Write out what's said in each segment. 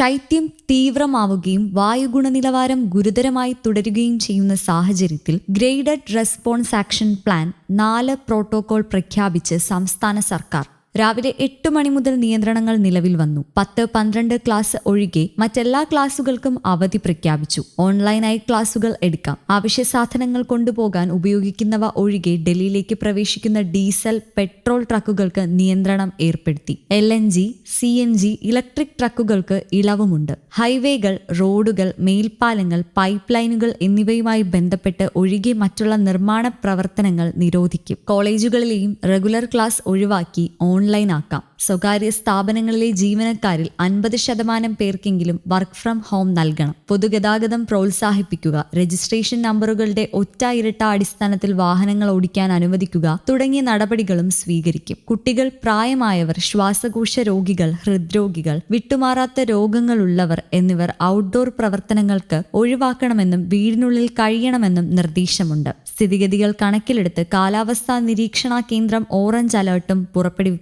ശൈത്യം തീവ്രമാവുകയും വായു ഗുണനിലവാരം ഗുരുതരമായി തുടരുകയും ചെയ്യുന്ന സാഹചര്യത്തിൽ ഗ്രേഡഡ് റെസ്പോൺസ് ആക്ഷൻ പ്ലാൻ നാല് പ്രോട്ടോകോൾ പ്രഖ്യാപിച്ച് സംസ്ഥാന സർക്കാർ രാവിലെ എട്ട് മണി മുതൽ നിയന്ത്രണങ്ങൾ നിലവിൽ വന്നു. പത്ത് പന്ത്രണ്ട് ക്ലാസ് ഒഴികെ മറ്റെല്ലാ ക്ലാസുകൾക്കും അവധി പ്രഖ്യാപിച്ചു. ഓൺലൈനായി ക്ലാസുകൾ എടുക്കാം. അവശ്യ സാധനങ്ങൾ കൊണ്ടുപോകാൻ ഉപയോഗിക്കുന്നവ ഒഴികെ ഡൽഹിയിലേക്ക് പ്രവേശിക്കുന്ന ഡീസൽ പെട്രോൾ ട്രക്കുകൾക്ക് നിയന്ത്രണം ഏർപ്പെടുത്തി. L N G C N G electric ട്രക്കുകൾക്ക് ഇളവുമുണ്ട്. ഹൈവേകൾ റോഡുകൾ മേൽപ്പാലങ്ങൾ പൈപ്പ് ലൈനുകൾ എന്നിവയുമായി ബന്ധപ്പെട്ട് ഒഴികെ മറ്റുള്ള നിർമ്മാണ പ്രവർത്തനങ്ങൾ നിരോധിക്കും. കോളേജുകളിലെയും റെഗുലർ ക്ലാസ് ഒഴിവാക്കി ഓൺലൈൻ ആക്കാം സ്വകാര്യ സ്ഥാപനങ്ങളിലെ ജീവനക്കാരിൽ അൻപത് ശതമാനം പേർക്കെങ്കിലും വർക്ക് ഫ്രം ഹോം നൽകണം. പൊതുഗതാഗതം പ്രോത്സാഹിപ്പിക്കുക. രജിസ്ട്രേഷൻ നമ്പറുകളുടെ ഒറ്റ ഇരട്ട അടിസ്ഥാനത്തിൽ വാഹനങ്ങൾ ഓടിക്കാൻ അനുവദിക്കുക തുടങ്ങിയ നടപടികളും സ്വീകരിക്കും. കുട്ടികൾ പ്രായമായവർ ശ്വാസകോശ രോഗികൾ ഹൃദ്രോഗികൾ വിട്ടുമാറാത്ത രോഗങ്ങളുള്ളവർ എന്നിവർ ഔട്ട്ഡോർ പ്രവർത്തനങ്ങൾക്ക് ഒഴിവാക്കണമെന്നും വീടിനുള്ളിൽ കഴിയണമെന്നും നിർദ്ദേശമുണ്ട്. സ്ഥിതിഗതികൾ കണക്കിലെടുത്ത് കാലാവസ്ഥാ നിരീക്ഷണ കേന്ദ്രം ഓറഞ്ച് അലർട്ടും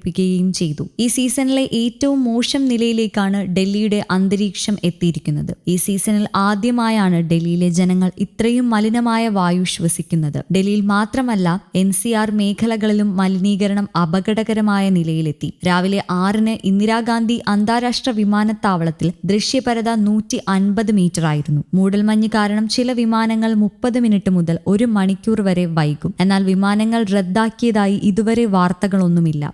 പുറപ്പെടുവിപ്പിക്കുകയും ചെയ്തു. ഈ സീസണിലെ ഏറ്റവും മോശം നിലയിലേക്കാണ് ഡൽഹിയുടെ അന്തരീക്ഷം എത്തിയിരിക്കുന്നത്. ഈ സീസണിൽ ആദ്യമായാണ് ഡൽഹിയിലെ ജനങ്ങൾ ഇത്രയും മലിനമായ വായു ശ്വസിക്കുന്നത്. ഡൽഹിയിൽ മാത്രമല്ല എൻ സി ആർ മേഖലകളിലും മലിനീകരണം അപകടകരമായ നിലയിലെത്തി. രാവിലെ ആറിന് ഇന്ദിരാഗാന്ധി അന്താരാഷ്ട്ര വിമാനത്താവളത്തിൽ ദൃശ്യപരത നൂറ്റി അൻപത് മീറ്റർ ആയിരുന്നു. മൂടൽമഞ്ഞ് കാരണം ചില വിമാനങ്ങൾ മുപ്പത് മിനിറ്റ് മുതൽ ഒരു മണിക്കൂർ വരെ വൈകും. എന്നാൽ വിമാനങ്ങൾ റദ്ദാക്കിയതായി ഇതുവരെ വാർത്തകളൊന്നുമില്ല.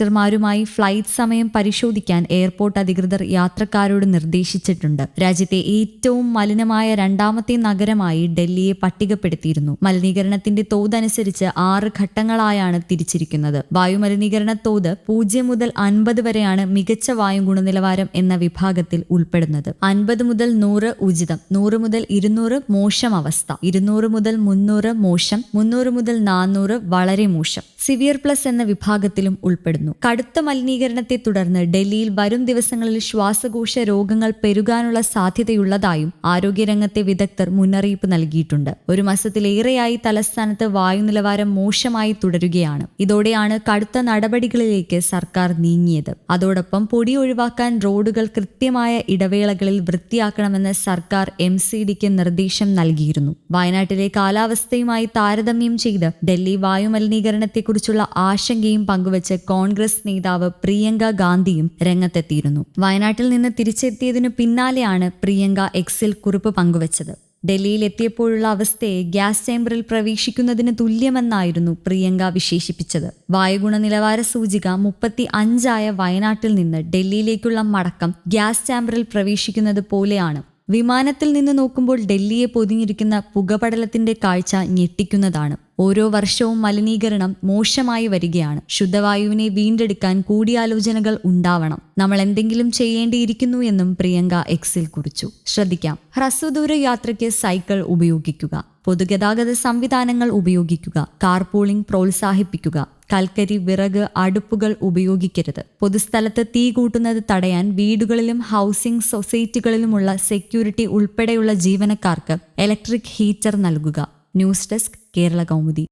ഓപ്പറേറ്റർമാരുമായി ഫ്ലൈറ്റ് സമയം പരിശോധിക്കാൻ എയർപോർട്ട് അധികൃതർ യാത്രക്കാരോട് നിർദ്ദേശിച്ചിട്ടുണ്ട്. രാജ്യത്തെ ഏറ്റവും മലിനമായ രണ്ടാമത്തെ നഗരമായി ഡൽഹിയെ പട്ടികപ്പെടുത്തിയിരുന്നു. മലിനീകരണത്തിന്റെ തോതനുസരിച്ച് ആറ് ഘട്ടങ്ങളായാണ് തിരിച്ചിരിക്കുന്നത്. വായുമലിനീകരണ തോത് പൂജ്യം മുതൽ അൻപത് വരെയാണ് മികച്ച വായു ഗുണനിലവാരം എന്ന വിഭാഗത്തിൽ ഉൾപ്പെടുന്നത്. അൻപത് മുതൽ നൂറ് ഉചിതം നൂറ് മുതൽ ഇരുന്നൂറ് മോശം അവസ്ഥ ഇരുന്നൂറ് മുതൽ മുന്നൂറ് മോശം മുന്നൂറ് മുതൽ നാനൂറ് വളരെ മോശം. സിവിയർ പ്ലസ് എന്ന വിഭാഗത്തിലും ഉൾപ്പെടുന്നു. കടുത്ത മലിനീകരണത്തെ തുടർന്ന് ഡൽഹിയിൽ വരും ദിവസങ്ങളിൽ ശ്വാസകോശ രോഗങ്ങൾ പെരുകാനുള്ള സാധ്യതയുള്ളതായും ആരോഗ്യരംഗത്തെ വിദഗ്ധർ മുന്നറിയിപ്പ് നൽകിയിട്ടുണ്ട്. ഒരു മാസത്തിലേറെയായി തലസ്ഥാനത്ത് വായു നിലവാരം മോശമായി തുടരുകയാണ്. ഇതോടെയാണ് കടുത്ത നടപടികളിലേക്ക് സർക്കാർ നീങ്ങിയത്. അതോടൊപ്പം പൊടി ഒഴിവാക്കാൻ റോഡുകൾ കൃത്യമായ ഇടവേളകളിൽ വൃത്തിയാക്കണമെന്ന് സർക്കാർ എം സി ഡിക്ക് നിർദ്ദേശം നൽകിയിരുന്നു. വയനാട്ടിലെ കാലാവസ്ഥയുമായി താരതമ്യം ചെയ്ത് ഡൽഹി വായുമലിനീകരണത്തെക്കുറിച്ചുള്ള ആശങ്കയും പങ്കുവച്ച് കോൺഗ്രസ് നേതാവ് പ്രിയങ്ക ഗാന്ധിയും രംഗത്തെത്തിയിരുന്നു. വയനാട്ടിൽ നിന്ന് തിരിച്ചെത്തിയതിനു പിന്നാലെയാണ് പ്രിയങ്ക എക്സിൽ കുറിപ്പ് പങ്കുവച്ചത്. ഡൽഹിയിൽ എത്തിയപ്പോഴുള്ള അവസ്ഥയെ ഗ്യാസ് ചേംബറിൽ പ്രവേശിക്കുന്നതിന് തുല്യമെന്നായിരുന്നു പ്രിയങ്ക വിശേഷിപ്പിച്ചത്. വായുഗുണ നിലവാര സൂചിക മുപ്പത്തി അഞ്ചായ വയനാട്ടിൽ നിന്ന് ഡൽഹിയിലേക്കുള്ള മടക്കം ഗ്യാസ് ചാമ്പറിൽ പ്രവേശിക്കുന്നത് പോലെയാണ് വിമാനത്തിൽ നിന്ന് നോക്കുമ്പോൾ ഡൽഹിയെ പൊതിഞ്ഞിരിക്കുന്ന പുകപടലത്തിന്റെ കാഴ്ച ഞെട്ടിക്കുന്നതാണ്. ഓരോ വർഷവും മലിനീകരണം മോശമായി വരികയാണ്. ശുദ്ധവായുവിനെ വീണ്ടെടുക്കാൻ കൂടിയാലോചനകൾ ഉണ്ടാവണം. നമ്മൾ എന്തെങ്കിലും ചെയ്യേണ്ടിയിരിക്കുന്നു എന്നും പ്രിയങ്ക എക്സിൽ കുറിച്ചു. ശ്രദ്ധിക്കാം. ഹ്രസ്വദൂര യാത്രയ്ക്ക് സൈക്കിൾ ഉപയോഗിക്കുക. പൊതുഗതാഗത സംവിധാനങ്ങൾ ഉപയോഗിക്കുക. കാർപൂളിംഗ് പ്രോത്സാഹിപ്പിക്കുക. കൽക്കരി വിറക് അടുപ്പുകൾ ഉപയോഗിക്കരുത്. പൊതുസ്ഥലത്ത് തീ കൂട്ടുന്നത് തടയാൻ വീടുകളിലും ഹൗസിംഗ് സൊസൈറ്റികളിലുമുള്ള സെക്യൂരിറ്റി ഉൾപ്പെടെയുള്ള ജീവനക്കാർക്ക് ഇലക്ട്രിക് ഹീറ്റർ നൽകുക. News desk Kerala Kaumudi.